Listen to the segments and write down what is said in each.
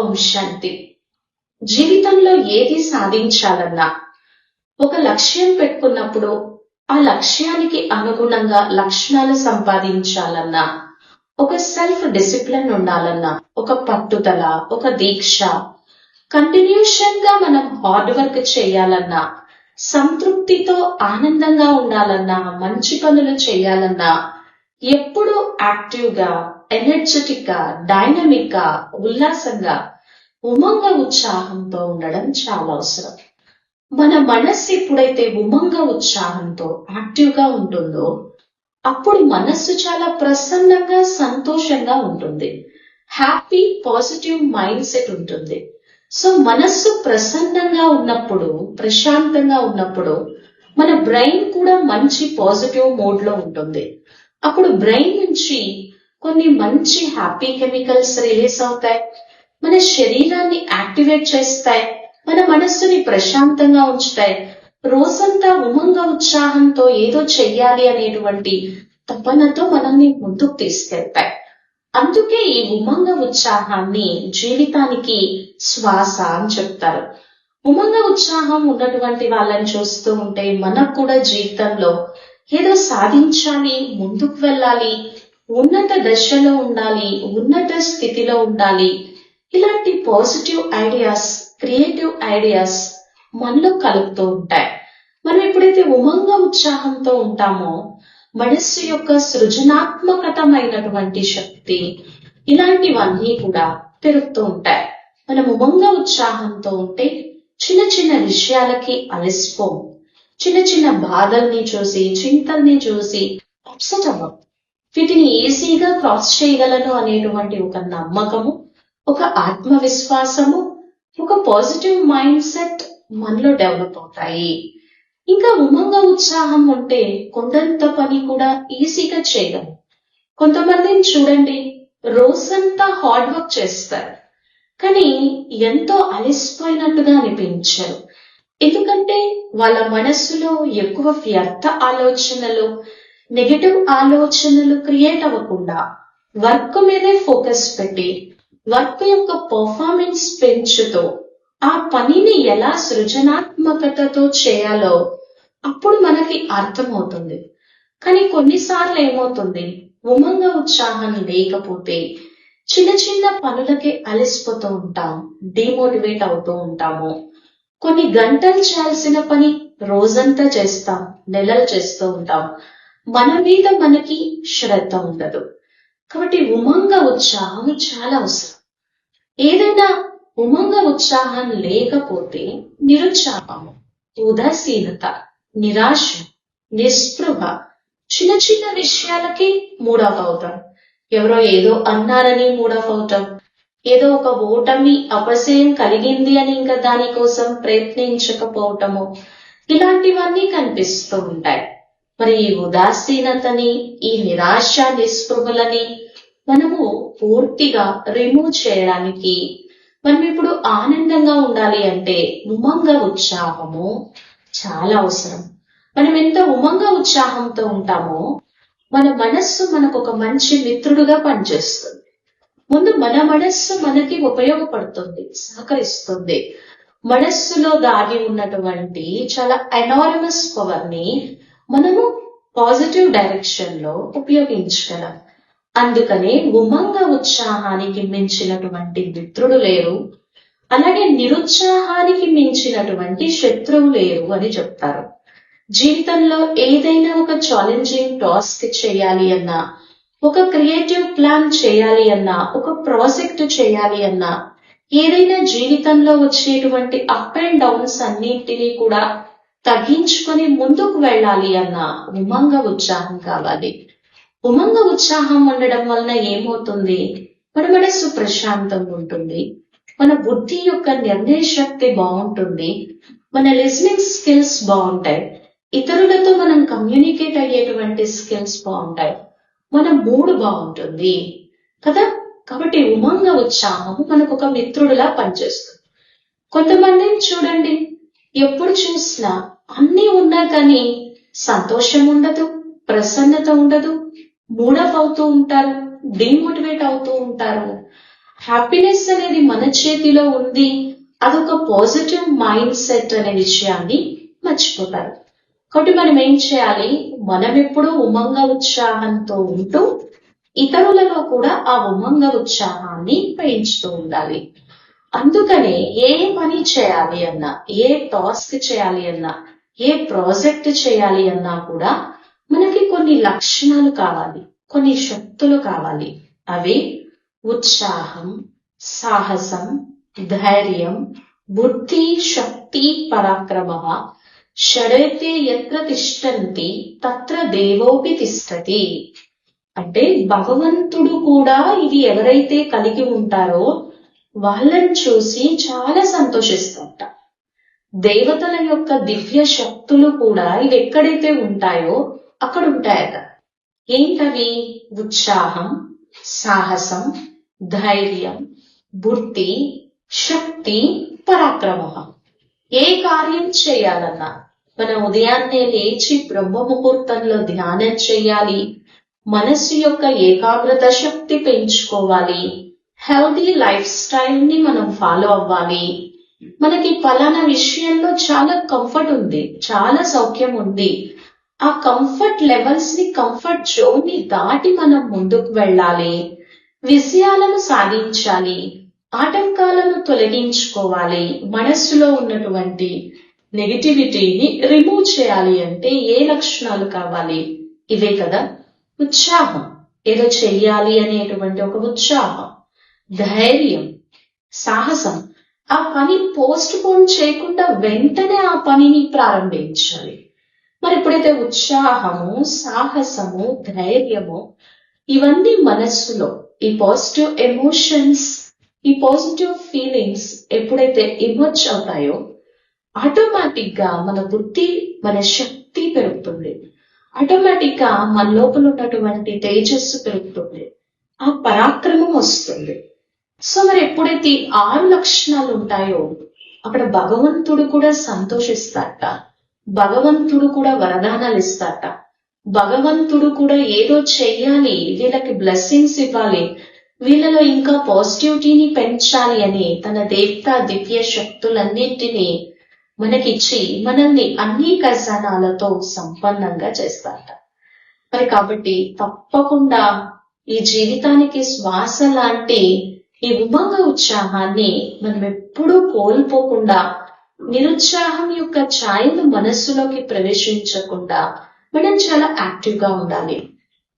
ఓం శాంతి. జీవితంలో ఏది సాధించాలన్నా ఒక లక్ష్యం పెట్టుకున్నప్పుడు ఆ లక్ష్యానికి అనుగుణంగా లక్షణాలు సంపాదించాలన్నా ఒక సెల్ఫ్ డిసిప్లిన్ ఉండాలన్నా ఒక పట్టుదల ఒక దీక్ష కంటిన్యూషన్గా మనం హార్డ్ వర్క్ చేయాలన్నా సంతృప్తితో ఆనందంగా ఉండాలన్నా మంచి పనులు చేయాలన్నా ఎప్పుడూ యాక్టివ్గా ఎనర్జెటిక్గా డైనమిక్గా ఉల్లాసంగా ఉమంగ ఉత్సాహంతో ఉండడం చాలా అవసరం. మన మనస్సు ఎప్పుడైతే ఉమంగ ఉత్సాహంతో యాక్టివ్గా ఉంటుందో అప్పుడు మనస్సు చాలా ప్రసన్నంగా సంతోషంగా ఉంటుంది. హ్యాపీ పాజిటివ్ మైండ్ సెట్ ఉంటుంది. సో మనస్సు ప్రసన్నంగా ఉన్నప్పుడు ప్రశాంతంగా ఉన్నప్పుడు మన బ్రెయిన్ కూడా మంచి పాజిటివ్ మోడ్లో ఉంటుంది. అప్పుడు బ్రెయిన్ నుంచి కొన్ని మంచి హ్యాపీ కెమికల్స్ రిలీజ్ అవుతాయి. మన శరీరాన్ని యాక్టివేట్ చేస్తాయి. మన మనస్సుని ప్రశాంతంగా ఉంచుతాయి. రోజంతా ఉమంగ ఉత్సాహంతో ఏదో చెయ్యాలి అనేటువంటి తపనతో మనల్ని ముందుకు తీసుకెళ్తాయి. అందుకే ఈ ఉమంగ ఉత్సాహాన్ని జీవితానికి శ్వాస అని చెప్తారు. ఉమంగ ఉత్సాహం ఉన్నటువంటి వాళ్ళని చూస్తూ ఉంటే మనకు కూడా జీవితంలో ఏదో సాధించాలి ముందుకు వెళ్ళాలి ఉన్నత దశలో ఉండాలి ఉన్నత స్థితిలో ఉండాలి. ఇలాంటి పాజిటివ్ ఐడియాస్ క్రియేటివ్ ఐడియాస్ మనలో కలుగుతూ ఉంటాయి. మనం ఎప్పుడైతే ఉమంగ ఉత్సాహంతో ఉంటామో మనస్సు యొక్క సృజనాత్మకతమైనటువంటి శక్తి ఇలాంటివన్నీ కూడా పెరుగుతూ ఉంటాయి. మనం ఉమంగ ఉత్సాహంతో ఉంటే చిన్న చిన్న విషయాలకి అలసిపోం. చిన్న చిన్న బాధల్ని చూసి చింతల్ని చూసి అప్సెట్ అవ్వం. వీటిని ఈజీగా క్రాస్ చేయగలను అనేటువంటి ఒక నమ్మకము ఒక ఆత్మవిశ్వాసము ఒక పాజిటివ్ మైండ్ సెట్ మనలో డెవలప్ అవుతాయి. ఇంకా ఉమంగ ఉత్సాహం ఉంటే కొండంత పని కూడా ఈజీగా చేయగలం. కొంతమందిని చూడండి రోజంతా హార్డ్ వర్క్ చేస్తారు. కానీ ఎంతో అలసిపోయినట్టుగా అనిపించారు. ఎందుకంటే వాళ్ళ మనస్సులో ఎక్కువ వ్యర్థ ఆలోచనలు నెగటివ్ ఆలోచనలు క్రియేట్ అవ్వకుండా వర్క్ మీదే ఫోకస్ పెట్టి వర్క్ యొక్క పర్ఫార్మెన్స్ పెంచుతూ ఆ పనిని ఎలా సృజనాత్మకతతో చేయాలో అప్పుడు మనకి అర్థమవుతుంది. కానీ కొన్నిసార్లు ఏమవుతుంది? ఉమంగ ఉత్సాహం లేకపోతే చిన్న చిన్న పనులకే అలసిపోతూ ఉంటాం డిమోటివేట్ అవుతూ ఉంటాము. కొన్ని గంటలు చేయాల్సిన పని రోజంతా చేస్తాం నెలలు చేస్తూ ఉంటాం. మన మీద మనకి శ్రద్ధ ఉండదు. కాబట్టి ఉమంగ ఉత్సాహం చాలా అవసరం. ఏదైనా ఉమంగ ఉత్సాహం లేకపోతే నిరుత్సాహము ఉదాసీనత నిరాశ నిస్పృహ చిన్న చిన్న విషయాలకి మూడఫ్ అవుతాం ఎవరో ఏదో అన్నారని మూడఫ్ అవుతాం ఏదో ఒక ఓటమి అపజయం కలిగింది అని ఇంకా దానికోసం ప్రయత్నించకపోవటము ఇలాంటివన్నీ కనిపిస్తూ ఉంటాయి. మరి ఈ ఉదాసీనతని ఈ నిరాశ నిస్పృహలని మనము పూర్తిగా రిమూవ్ చేయడానికి మనం ఇప్పుడు ఆనందంగా ఉండాలి అంటే ఉమంగ ఉత్సాహము చాలా అవసరం. మనం ఎంత ఉమంగ ఉత్సాహంతో ఉంటామో మన మనస్సు మనకు ఒక మంచి మిత్రుడుగా పనిచేస్తుంది. ముందు మన మనస్సు మనకి ఉపయోగపడుతుంది సహకరిస్తుంది. మనస్సులో దాగి ఉన్నటువంటి చాలా ఎనారమస్ పవర్ని మనము పాజిటివ్ డైరెక్షన్లో ఉపయోగించగలం. అందుకనే ఉమంగ ఉత్సాహానికి మించినటువంటి మిత్రుడు లేరు. అలాగే నిరుత్సాహానికి మించినటువంటి శత్రువు లేరు అని చెప్తారు. జీవితంలో ఏదైనా ఒక ఛాలెంజింగ్ టాస్క్ చేయాలి అన్నా ఒక క్రియేటివ్ ప్లాన్ చేయాలి అన్నా ఒక ప్రాజెక్ట్ చేయాలి అన్నా ఏదైనా జీవితంలో వచ్చేటువంటి అప్ అండ్ డౌన్స్ అన్నింటినీ కూడా తగ్గించుకొని ముందుకు వెళ్ళాలి అన్న ఉమంగ ఉత్సాహం కావాలి. ఉమంగ ఉత్సాహం ఉండడం వలన ఏమవుతుంది? మన మనస్సు ప్రశాంతంగా ఉంటుంది. మన బుద్ధి యొక్క నిర్ణయ శక్తి బాగుంటుంది. మన లిజనింగ్ స్కిల్స్ బాగుంటాయి. ఇతరులతో మనం కమ్యూనికేట్ అయ్యేటువంటి స్కిల్స్ బాగుంటాయి. మన మూడ్ బాగుంటుంది. కదా? కాబట్టి ఉమంగ ఉత్సాహం మనకు ఒక మిత్రుడిలా పనిచేస్తుంది. కొంతమందిని చూడండి. ఎప్పుడు చూసినా అన్నీ ఉన్నా కానీ సంతోషం ఉండదు ప్రసన్నత ఉండదు మూడప్ అవుతూ ఉంటారు డిమోటివేట్ అవుతూ ఉంటారు. హ్యాపీనెస్ అనేది మన చేతిలో ఉంది అదొక పాజిటివ్ మైండ్ సెట్ అనే విషయాన్ని మర్చిపోతారు. కాబట్టి మనం ఏం చేయాలి? మనం ఎప్పుడూ ఉమంగ ఉత్సాహంతో ఉంటూ ఇతరులలో కూడా ఆ ఉమంగ ఉత్సాహాన్ని పెంచుతూ ఉండాలి. అందుకనే ఏ పని చేయాలి అన్నా ఏ టాస్క్ చేయాలి అన్నా ఏ ప్రాజెక్ట్ చేయాలి అన్నా కూడా మనకి కొన్ని లక్షణాలు కావాలి కొన్ని శక్తులు కావాలి. అవి ఉత్సాహం సాహసం ధైర్యం బుద్ధి శక్తి పరాక్రమ షడైతే ఎత్ర తిష్టంతి తత్ర దేవోపి తిష్టతి. అంటే భగవంతుడు కూడా ఇది ఎవరైతే కలిగి ఉంటారో వాళ్ళని చూసి చాలా సంతోషిస్తుంట. దేవతల యొక్క దివ్య శక్తులు కూడా ఇవి ఎక్కడైతే ఉంటాయో అక్కడ ఉంటాయట ఏంటవి? ఉత్సాహం సాహసం ధైర్యం బుద్ధి శక్తి పరాక్రమ. ఏ కార్యం చేయాలన్నా మన ఉదయాన్నే లేచి బ్రహ్మ ముహూర్తంలో ధ్యానం చేయాలి. మనస్సు యొక్క ఏకాగ్రత శక్తి పెంచుకోవాలి. హెల్దీ లైఫ్ స్టైల్ని మనం ఫాలో అవ్వాలి. మనకి పలానా విషయంలో చాలా కంఫర్ట్ ఉంది చాలా సౌఖ్యం ఉంది. ఆ కంఫర్ట్ లెవెల్స్ని కంఫర్ట్ జోన్ని దాటి మనం ముందుకు వెళ్ళాలి. విజయాలను సాధించాలి. ఆటంకాలను తొలగించుకోవాలి. మనస్సులో ఉన్నటువంటి నెగిటివిటీని రిమూవ్ చేయాలి అంటే ఏ లక్షణాలు కావాలి? ఇవే కదా ఉత్సాహం. ఏదో చెయ్యాలి అనేటువంటి ఒక ఉత్సాహం. ధైర్యం సాహసం ఆ పని పోస్ట్ పోన్ చేయకుండా వెంటనే ఆ పనిని ప్రారంభించాలి. మరి ఎప్పుడైతే ఉత్సాహము సాహసము ధైర్యము ఇవన్నీ మనస్సులో ఈ పాజిటివ్ ఎమోషన్స్ ఈ పాజిటివ్ ఫీలింగ్స్ ఎప్పుడైతే ఎమర్జ్ అవుతాయో ఆటోమేటిక్గా మన బుద్ధి మన శక్తి పెరుగుతుంది. ఆటోమేటిక్గా మన లోపల ఉన్నటువంటి తేజస్సు పెరుగుతుంది. ఆ పరాక్రమం వస్తుంది. సో మరి ఎప్పుడైతే ఆరు లక్షణాలు ఉంటాయో అక్కడ భగవంతుడు కూడా సంతోషిస్తాట భగవంతుడు కూడా వరదానాలు ఇస్తాట భగవంతుడు కూడా ఏదో చెయ్యాలి వీళ్ళకి బ్లెస్సింగ్స్ ఇవ్వాలి వీళ్ళలో ఇంకా పాజిటివిటీని పెంచాలి అని తన దేవత దివ్య శక్తులన్నింటినీ మనకిచ్చి మనల్ని అన్ని ఖజానాలతో సంపన్నంగా చేస్తారట. మరి కాబట్టి తప్పకుండా ఈ జీవితానికి శ్వాస లాంటి ఈ ఉమంగ ఉత్సాహాన్ని మనం ఎప్పుడూ కోల్పోకుండా నిరుత్సాహం యొక్క ఛాయలు మనస్సులోకి ప్రవేశించకుండా మనం చాలా యాక్టివ్గా ఉండాలి.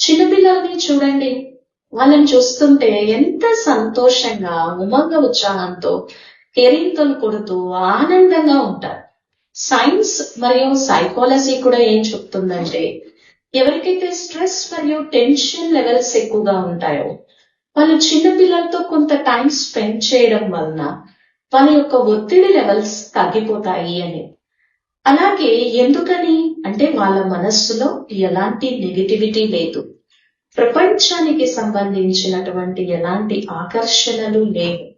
చిన్నపిల్లల్ని చూడండి. వాళ్ళని చూస్తుంటే ఎంత సంతోషంగా ఉమంగ ఉత్సాహంతో కెరీతలు కొడుతూ ఆనందంగా ఉంటారు. సైన్స్ మరియు సైకాలజీ కూడా ఏం చెప్తుందంటే ఎవరికైతే స్ట్రెస్ మరియు టెన్షన్ లెవెల్స్ ఎక్కువగా ఉంటాయో వాళ్ళు చిన్న పిల్లలతో కొంత టైం స్పెండ్ చేయడం వలన వాళ్ళ యొక్క ఒత్తిడి లెవెల్స్ తగ్గిపోతాయి అని. అలాగే ఎందుకని? అంటే వాళ్ళ మనస్సులో ఎలాంటి నెగిటివిటీ లేదు. ప్రపంచానికి సంబంధించినటువంటి ఎలాంటి ఆకర్షణలు లేవు.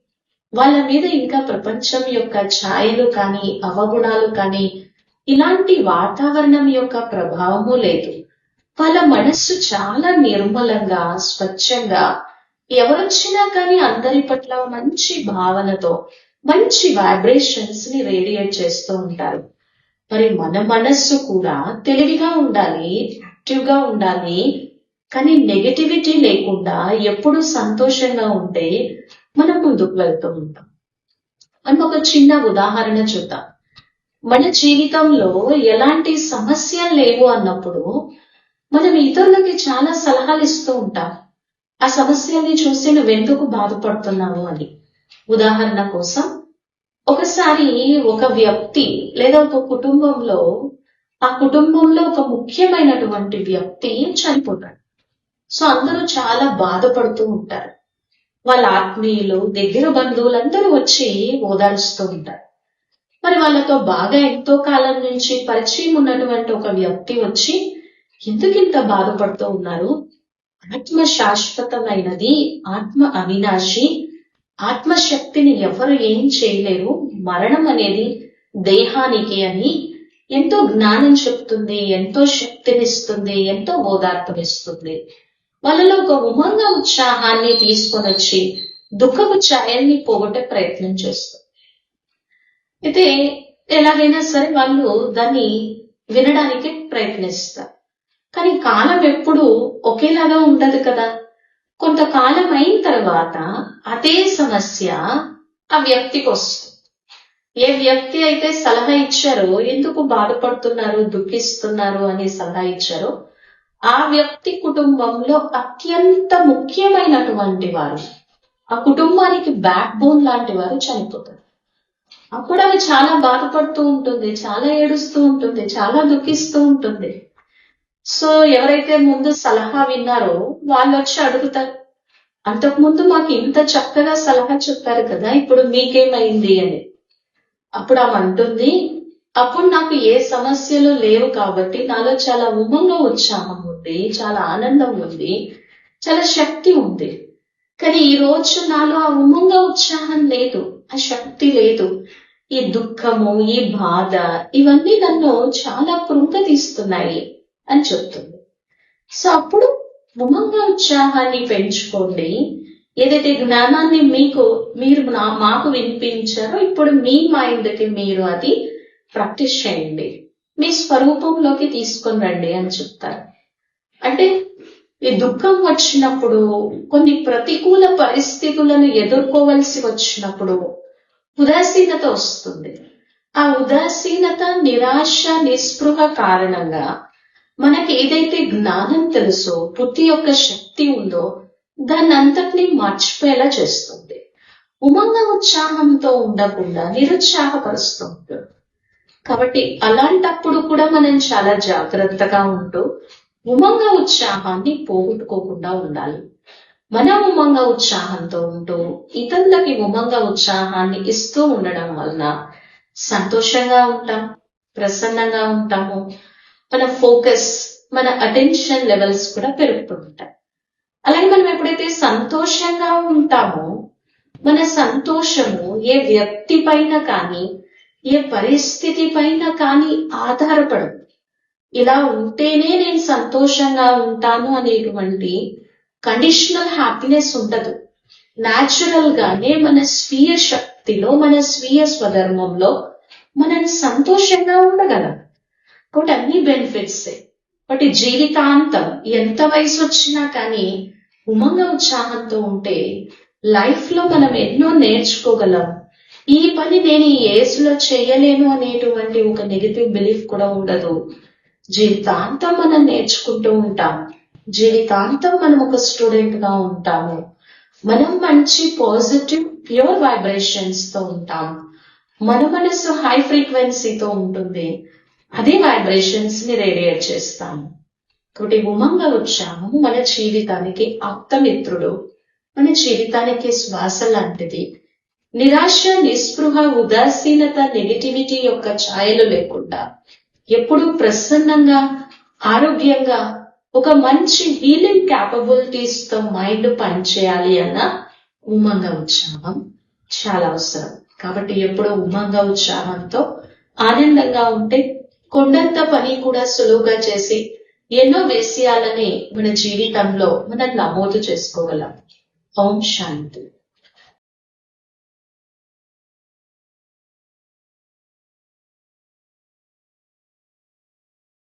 వాళ్ళ మీద ఇంకా ప్రపంచం యొక్క ఛాయలు కానీ అవగుణాలు కానీ ఇలాంటి వాతావరణం యొక్క ప్రభావము లేదు. వాళ్ళ మనస్సు చాలా నిర్మలంగా స్వచ్ఛంగా ఎవరొచ్చినా కానీ అందరి పట్ల మంచి భావనతో మంచి వైబ్రేషన్స్ని రేడియేట్ చేస్తూ ఉంటారు. మరి మన మనస్సు కూడా తెలివిగా ఉండాలి యాక్టివ్గా ఉండాలి కానీ నెగటివిటీ లేకుండా ఎప్పుడు సంతోషంగా ఉంటే మనం ముందుకు వెళ్తూ ఉంటాం. మనం ఒక చిన్న ఉదాహరణ చూద్దాం. మన జీవితంలో ఎలాంటి సమస్యలు లేవు అన్నప్పుడు మనం ఇతరులకి చాలా సలహాలు ఇస్తూ ఉంటాం. ఆ సమస్యల్ని చూసి నువ్వెందుకు బాధపడుతున్నావు అని. ఉదాహరణ కోసం ఒకసారి ఒక వ్యక్తి లేదా ఒక కుటుంబంలో ఆ కుటుంబంలో ఒక ముఖ్యమైనటువంటి వ్యక్తి చనిపోతాడు. సో అందరూ చాలా బాధపడుతూ ఉంటారు. వాళ్ళ ఆత్మీయులు దగ్గర బంధువులందరూ వచ్చి ఓదార్చుతూ ఉంటారు. మరి వాళ్ళతో బాగా ఎంతో కాలం నుంచి పరిచయం ఉన్నటువంటి ఒక వ్యక్తి వచ్చి ఎందుకు ఇంత బాధపడుతూ ఉన్నారు? ఆత్మ శాశ్వతమైనది ఆత్మ అవినాశి ఆత్మశక్తిని ఎవరు ఏం చేయలేరు మరణం అనేది దేహానికి అని ఎంతో జ్ఞానం చెప్తుంది ఎంతో శక్తినిస్తుంది ఎంతో ఓదార్పునిస్తుంది వాళ్ళలో ఒక ఉమంగ ఉత్సాహాన్ని తీసుకొని వచ్చి దుఃఖపు ఛాయల్ని పోగొట్టే ప్రయత్నం చేస్తుంది. అయితే ఎలాగైనా సరే వాళ్ళు దాన్ని వినడానికి ప్రయత్నిస్తారు. కానీ కాలం ఎప్పుడు ఒకేలాగా ఉండదు కదా. కొంతకాలం అయిన తర్వాత అదే సమస్య ఆ వ్యక్తికి వస్తుంది. ఏ వ్యక్తి అయితే సలహా ఇచ్చారో ఎందుకు బాధపడుతున్నారు దుఃఖిస్తున్నారు అని సలహా ఇచ్చారో ఆ వ్యక్తి కుటుంబంలో అత్యంత ముఖ్యమైనటువంటి వారు ఆ కుటుంబానికి బ్యాక్ బోన్ లాంటి వారు చనిపోతారు. అప్పుడు ఆమె చాలా బాధపడుతూ ఉంటుంది చాలా ఏడుస్తూ ఉంటుంది చాలా దుఃఖిస్తూ ఉంటుంది. సో ఎవరైతే ముందు సలహా విన్నారో వాళ్ళు వచ్చి అడుగుతారు. అంతకు ముందు మాకు ఇంత చక్కగా సలహా చెప్పారు కదా ఇప్పుడు మీకేమైంది అని. అప్పుడు ఆమె అంటుంది అప్పుడు నాకు ఏ సమస్యలు లేవు కాబట్టి నాలో చాలా ఉమంగ ఉత్సాహం ఉంది చాలా ఆనందం ఉంది చాలా శక్తి ఉంది. కానీ ఈ రోజు నాలో ఆ ఉమంగ ఉత్సాహం లేదు ఆ శక్తి లేదు. ఈ దుఃఖము ఈ బాధ ఇవన్నీ నన్ను చాలా కృంగతీస్తున్నాయి. అని చెప్తుంది. సో అప్పుడు ఉమంగా ఉత్సాహాన్ని పెంచుకోండి. ఏదైతే జ్ఞానాన్ని మీకు మీరు మాకు వినిపించారో ఇప్పుడు మీ మైండ్కి మీరు అది ప్రాక్టీస్ చేయండి. మీ స్వరూపంలోకి తీసుకొని రండి అని చెప్తారు. అంటే ఈ దుఃఖం వచ్చినప్పుడు కొన్ని ప్రతికూల పరిస్థితులను ఎదుర్కోవలసి వచ్చినప్పుడు ఉదాసీనత వస్తుంది. ఆ ఉదాసీనత నిరాశ నిస్పృహ కారణంగా మనకి ఏదైతే జ్ఞానం తెలుసో బుద్ధి యొక్క శక్తి ఉందో దాన్ని అంతటినీ మర్చిపోయేలా చేస్తుంది. ఉమంగ ఉత్సాహంతో ఉండకుండా నిరుత్సాహపరుస్తుంది. కాబట్టి అలాంటప్పుడు కూడా మనం చాలా జాగ్రత్తగా ఉంటూ ఉమంగ ఉత్సాహాన్ని పోగొట్టుకోకుండా ఉండాలి. మన ఉమంగ ఉత్సాహంతో ఉంటూ ఇతరులకి ఉమంగ ఉత్సాహాన్ని ఇస్తూ ఉండడం వలన సంతోషంగా ఉంటాం ప్రసన్నంగా ఉంటాము మన ఫోకస్ మన అటెన్షన్ లెవెల్స్ కూడా పెరుగుతూ ఉంటాయి అలాగే మనం ఎప్పుడైతే సంతోషంగా ఉంటామో మన సంతోషము ఏ వ్యక్తి పైన కానీ ఏ పరిస్థితి పైన కానీ ఆధారపడదు. ఇలా ఉంటేనే నేను సంతోషంగా ఉంటాను అనేటువంటి కండిషనల్ హ్యాపీనెస్ ఉండదు. న్యాచురల్ గానే మన స్వీయ శక్తిలో మన స్వీయ స్వధర్మంలో మనం సంతోషంగా ఉండగలం. కాబట్టి అన్ని బెనిఫిట్స్ బట్ జీవితాంతం ఎంత వయసు వచ్చినా కానీ ఉమంగ ఉత్సాహంతో ఉంటే లైఫ్లో మనం ఎన్నో నేర్చుకోగలం. ఈ పని నేను ఈ ఏజ్లో చేయలేను అనేటువంటి ఒక నెగిటివ్ బిలీఫ్ కూడా ఉండదు. జీవితాంతం మనం నేర్చుకుంటూ ఉంటాం. జీవితాంతం మనం ఒక స్టూడెంట్గా ఉంటాము. మనం మంచి పాజిటివ్ ప్యూర్ వైబ్రేషన్స్తో ఉంటాం. మన మనసు హై ఫ్రీక్వెన్సీతో ఉంటుంది. అదే వైబ్రేషన్స్ని రేడియేట్ చేస్తాము. కాబట్టి ఉమంగ ఉత్సాహం మన జీవితానికి ఆప్తమిత్రుడు మన జీవితానికి శ్వాస లాంటిది. నిరాశ నిస్పృహ ఉదాసీనత నెగిటివిటీ యొక్క ఛాయలు లేకుండా ఎప్పుడూ ప్రసన్నంగా ఆరోగ్యంగా ఒక మంచి హీలింగ్ క్యాపబిలిటీస్తో మైండ్ పనిచేయాలి అన్న ఉమంగ ఉత్సాహం చాలా అవసరం. కాబట్టి ఎప్పుడూ ఉమంగ ఉత్సాహంతో ఆనందంగా ఉంటే కొండంత పని కూడా సులువుగా చేసి ఎన్నో విషయాలని మన జీవితంలో మనం నమోదు చేసుకోగలం. ఓం శాంతి.